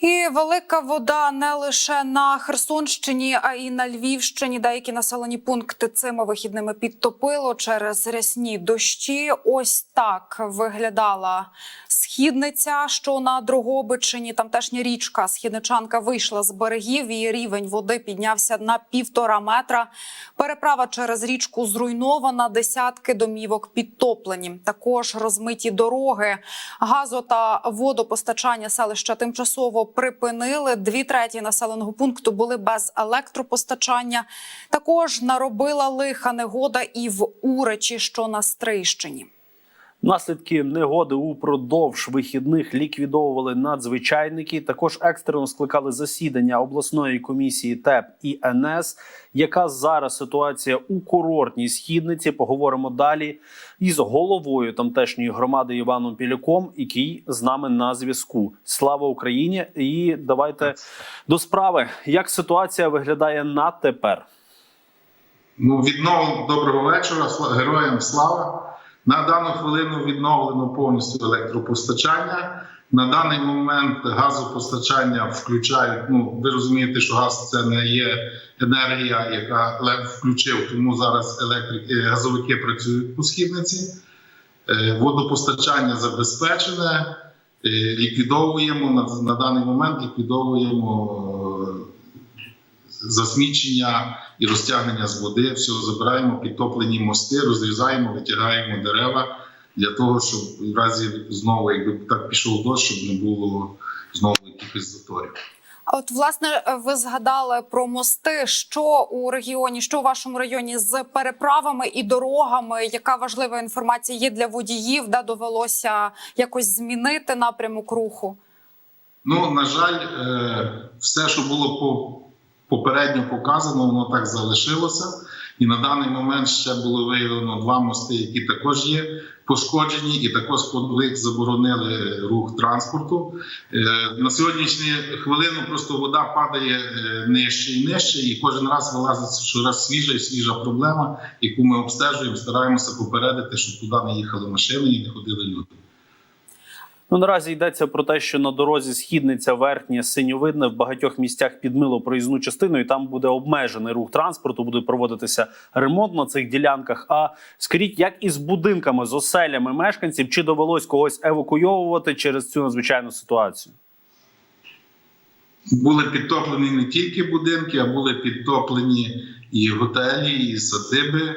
І велика вода не лише на Херсонщині, а й на Львівщині. Деякі населені пункти цими вихідними підтопило через рясні дощі. Ось так виглядала східниця, що на Дрогобичині. Тамтешня річка Східничанка вийшла з берегів. і рівень води піднявся на півтора метра. Переправа через річку зруйнована. Десятки домівок підтоплені. Також розмиті дороги, газо та водопостачання селища тимчасово припинили. Дві треті населеного пункту були без електропостачання. Також наробила лиха негода і в Уречі, що на Стрийщині. Наслідки негоди упродовж вихідних ліквідовували надзвичайники. Також екстрено скликали засідання обласної комісії ТЕП і НС. Яка зараз ситуація у курортній східниці? Поговоримо далі із головою тамтешньої громади Іваном Піляком, який з нами на зв'язку. Слава Україні! І давайте до справи. Як ситуація виглядає на тепер? Ну, відновлено доброго вечора. Героям слава. На дану хвилину відновлено повністю електропостачання. На даний момент газопостачання включають. Ну, ви розумієте, що газ це не є енергія, яка включив, тому зараз електрики, газовики працюють по східниці. Е, Водопостачання забезпечене. Е, Ліквідовуємо на, на даний момент ліквідовуємо е, засмічення і розтягнення з води. Все забираємо, підтоплені мости, розрізаємо, витягаємо дерева для того, щоб в разі знову, якби так пішов дощ, щоб не було знову якихось заторів. А От, власне, ви згадали про мости. Що у регіоні, що у вашому районі з переправами і дорогами? Яка важлива інформація є для водіїв, де довелося якось змінити напрямок руху? Ну, на жаль, е, все, що було по попередньо показано, воно так залишилося. І на даний момент ще було виявлено два мости, які також є пошкоджені, і також по заборонили рух транспорту. Е, На сьогоднішню хвилину просто вода падає е, нижче і нижче, і кожен раз вилазить щораз свіжа і свіжа проблема, яку ми обстежуємо, стараємося попередити, щоб туди не їхали машини і не ходили люди. Ну наразі йдеться про те, що на дорозі східниця верхнє синьовидне в багатьох місцях підмило проїзну частину, і там буде обмежений рух транспорту, буде проводитися ремонт на цих ділянках. А скажіть, як із будинками, з оселями мешканців, чи довелось когось евакуйовувати через цю надзвичайну ситуацію? Були підтоплені не тільки будинки, а були підтоплені і готелі, і садиби.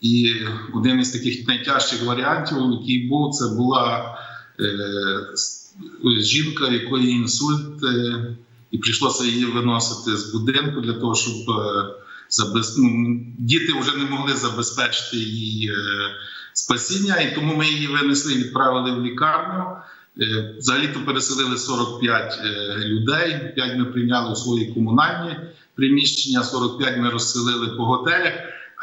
І один із таких найтяжчих варіантів, який був, це була жінка, якої інсульт, е, і прийшлося її виносити з будинку для того, щоб е, ну, діти вже не могли забезпечити її е, спасіння, і тому ми її винесли і відправили в лікарню. Е, Взагалі-то переселили 45 е, людей. 5 ми прийняли у свої комунальні приміщення, 45 ми розселили по готелях.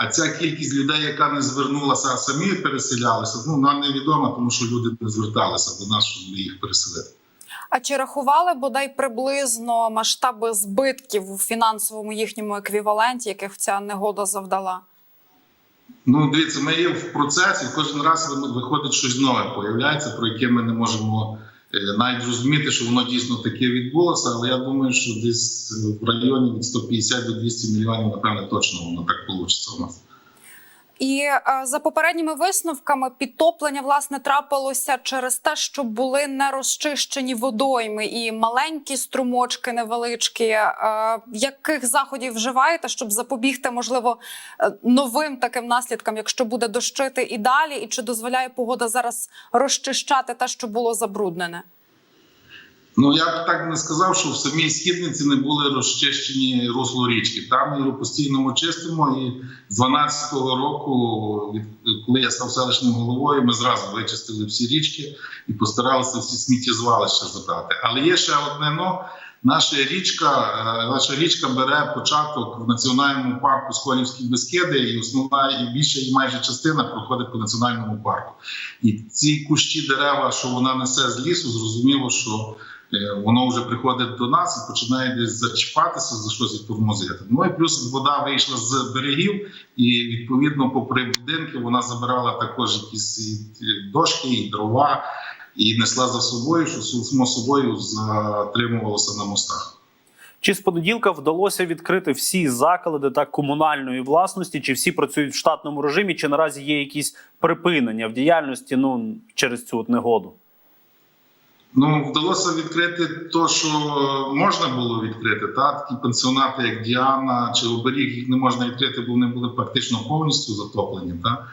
А ця кількість людей, яка не звернулася, а самі переселялися, ну нам невідомо, тому що люди не зверталися до нас, щоб їх переселити. А чи рахували бодай приблизно масштаби збитків у фінансовому їхньому еквіваленті, яких ця негода завдала? Ну, дивіться, ми є в процесі. Кожен раз виходить щось нове, появляється, про яке ми не можемо навіть зрозуміти, що воно дійсно таке відбулося. Але я думаю, що десь в районі від 150 до 200 мільйонів, напевне, точно воно так вийде у нас. І е, за попередніми висновками підтоплення власне трапилося через те, що були не розчищені водойми і маленькі струмочки невеличкі. Е, яких заходів вживаєте, щоб запобігти, можливо, е, новим таким наслідкам, якщо буде дощити і далі, і чи дозволяє погода зараз розчищати те, що було забруднене? Ну я б так не сказав, що в самій східниці не були розчищені русло річки. Там ми його постійно ми чистимо. І з 12-го року, коли я став селищним головою, ми зразу вичистили всі річки і постаралися всі сміттєзвалища забрати. Але є ще одне но. Наша річка, е, наша річка бере початок в національному парку Сколівські Бескиди, і основна і більша її майже частина проходить по національному парку. І ці кущі дерева, що вона несе з лісу, зрозуміло, що воно вже приходить до нас і починає десь зачіпатися за щось і тормозити. Ну і плюс вода вийшла з берегів, і відповідно, попри будинки, вона забирала також якісь дошки, і дрова. і несла за собою, що само собою затримувалося на мостах. Чи з понеділка вдалося відкрити всі заклади та комунальної власності? Чи всі працюють в штатному режимі? Чи наразі є якісь припинення в діяльності ну через цю от негоду? Ну, вдалося відкрити те, що можна було відкрити. Та? Такі пенсіонати, як Діана чи Оберіг, їх не можна відкрити, бо вони були практично повністю затоплені. Та?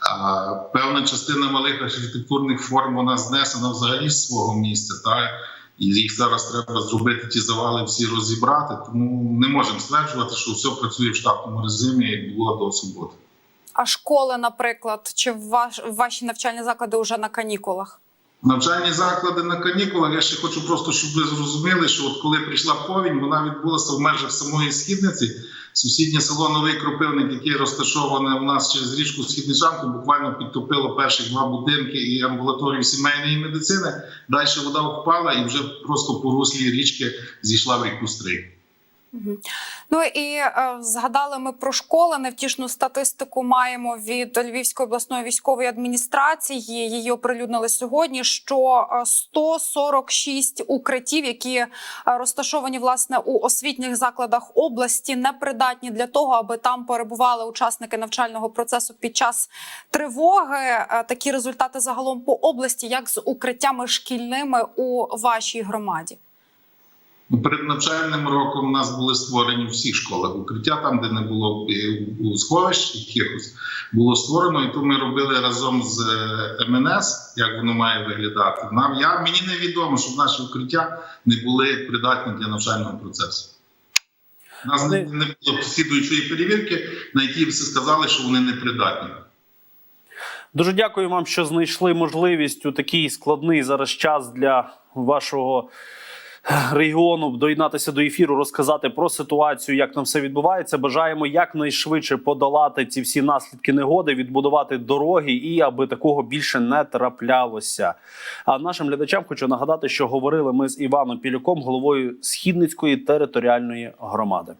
А, певна частина малих архітектурних форм вона знесена взагалі з свого місця. Та? І їх зараз треба зробити ті завали, всі розібрати. Тому не можемо стверджувати, що все працює в штатному режимі, як було до суботи. А школи, наприклад, чи ваш, ваші навчальні заклади вже на канікулах? Навчальні заклади на канікулах. Я ще хочу просто, щоб ви зрозуміли, що от коли прийшла повінь, вона відбулася в межах самої східниці. Сусіднє село Новий Кропивник, яке розташоване у нас через річку Східничанку, буквально підтопило перші два будинки і амбулаторію сімейної медицини. Далі вода впала і вже просто по руслі річки зійшла в ріку Стрий. Ну і е, згадали ми про школи. Невтішну статистику маємо від Львівської обласної військової адміністрації. Її оприлюднили сьогодні. Що е, 146 укриттів, які е, розташовані власне у освітніх закладах області, непридатні для того, аби там перебували учасники навчального процесу під час тривоги. Е, Такі результати загалом по області, як з укриттями шкільними у вашій громаді. Перед навчальним роком у нас були створені у всіх школах укриття, там, де не було е, сховищ якихось, було створено, і то ми робили разом з е, МНС, як воно має виглядати. Нам я мені не щоб наші укриття не були придатні для навчального процесу. У нас не, не було слідуючої перевірки, на якій всі сказали, що вони не придатні. Дуже дякую вам, що знайшли можливість у такий складний зараз час для вашого регіону доєднатися до ефіру, розказати про ситуацію, як там все відбувається. Бажаємо якнайшвидше подолати ці всі наслідки негоди, відбудувати дороги і аби такого більше не траплялося. А нашим глядачам хочу нагадати, що говорили ми з Іваном Пілюком, головою Східницької територіальної громади.